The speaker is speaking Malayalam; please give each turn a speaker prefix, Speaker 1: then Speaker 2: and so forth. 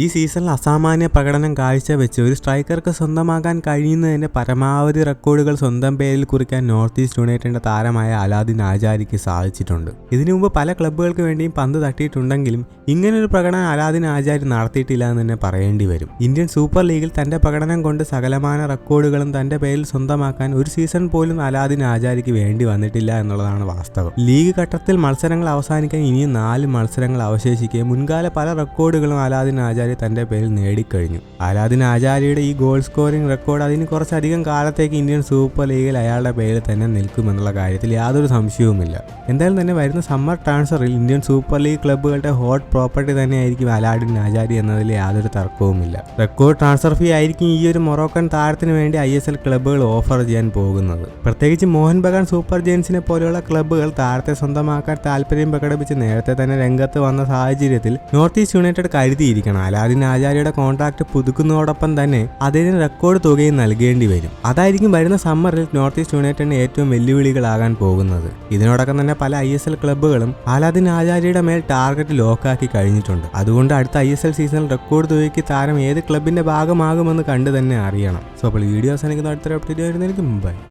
Speaker 1: ഈ സീസണിൽ അസാമാന്യ പ്രകടനം കാഴ്ചവെച്ച് ഒരു സ്ട്രൈക്കർക്ക് സ്വന്തമാക്കാൻ കഴിയുന്നതിന്റെ പരമാവധി റെക്കോർഡുകൾ സ്വന്തം പേരിൽ കുറിക്കാൻ നോർത്ത് ഈസ്റ്റ് യുണൈറ്റഡിന്റെ താരമായ അലാദിൻ ആചാരിക്ക് സാധിച്ചിട്ടുണ്ട്. ഇതിനു മുമ്പ് പല ക്ലബ്ബുകൾക്ക് വേണ്ടിയും പന്ത് തട്ടിയിട്ടുണ്ടെങ്കിലും ഇങ്ങനൊരു പ്രകടനം അലാദിൻ ആചാരി നടത്തിയിട്ടില്ല എന്ന് തന്നെ പറയേണ്ടി വരും. ഇന്ത്യൻ സൂപ്പർ ലീഗിൽ തന്റെ പ്രകടനം കൊണ്ട് സകലമാന റെക്കോർഡുകളും തന്റെ പേരിൽ സ്വന്തമാക്കാൻ ഒരു സീസൺ പോലും അലാദിൻ ആചാരിക്ക് വേണ്ടി വന്നിട്ടില്ല എന്നുള്ളതാണ് വാസ്തവം. ലീഗ് ഘട്ടത്തിൽ മത്സരങ്ങൾ അവസാനിക്കാൻ ഇനിയും നാല് മത്സരങ്ങൾ അവശേഷിക്കെ മുൻകാല പല റെക്കോർഡുകളും അലാദിൻ ആചാര്യ തന്റെ പേരിൽ നേടിക്കഴിഞ്ഞു. അലാദിൻ ആചാര്യയുടെ ഈ ഗോൾ സ്കോറിംഗ് റെക്കോർഡ് അതിന് കുറച്ചധികം കാലത്തേക്ക് ഇന്ത്യൻ സൂപ്പർ ലീഗിൽ അയാളുടെ പേരിൽ തന്നെ നിൽക്കുമെന്നുള്ള കാര്യത്തിൽ യാതൊരു സംശയവുമില്ല. എന്തായാലും തന്നെ വരുന്ന സമ്മർ ട്രാൻസ്ഫറിൽ ഇന്ത്യൻ സൂപ്പർ ലീഗ് ക്ലബ്ബുകളുടെ ഹോട്ട് പ്രോപ്പർട്ടി തന്നെയായിരിക്കും അലാഡിൻ ആചാര്യ എന്നതിൽ യാതൊരു തർക്കവുമില്ല. റെക്കോർഡ് ട്രാൻസ്ഫർ ഫീ ആയിരിക്കും ഈ ഒരു മൊറോക്കൻ താരത്തിന് വേണ്ടി ഐ എസ് എൽ ക്ലബ്ബുകൾ ഓഫർ ചെയ്യാൻ പോകുന്നത്. പ്രത്യേകിച്ച് മോഹൻ ബഗാൻ സൂപ്പർ ജെയിൻസിനെ പോലെയുള്ള ക്ലബ്ബുകൾ താരത്തെ സ്വന്തമാക്കാൻ താല്പര്യം പ്രകടിപ്പിച്ച് നേരത്തെ തന്നെ രംഗത്ത് വന്ന സാഹചര്യത്തിൽ നോർത്ത് ഈസ്റ്റ് യുണൈറ്റഡ് കരുതിയിരിക്കണം. അലാദിൻ ആചാര്യയുടെ കോൺട്രാക്ട് പുതുക്കുന്നതോടൊപ്പം തന്നെ അദ്ദേഹത്തിന് റെക്കോർഡ് തുകയും നൽകേണ്ടി വരും. അതായിരിക്കും വരുന്ന സമ്മറിൽ നോർത്ത് ഈസ്റ്റ് യുണൈറ്റഡിന് ഏറ്റവും വെല്ലുവിളികളാകാൻ പോകുന്നത്. ഇതിനോടൊപ്പം തന്നെ പല ഐ എസ് എൽ ക്ലബ്ബുകളും അലാദിൻ ആചാര്യയുടെ മേൽ ടാർഗറ്റ് ലോക്കാക്കി കഴിഞ്ഞിട്ടുണ്ട്. അതുകൊണ്ട് അടുത്ത ഐ എസ് എൽ സീസണിൽ റെക്കോർഡ് തുകയ്ക്ക് താരം ഏത് ക്ലബിന്റെ ഭാഗമാകുമെന്ന് കണ്ടു തന്നെ അറിയണം. സോ അപ്പോൾ വീഡിയോ എനിക്ക് അടുത്തൊരു അപ്ഡേറ്റ് വരുന്നതിന് മുമ്പായി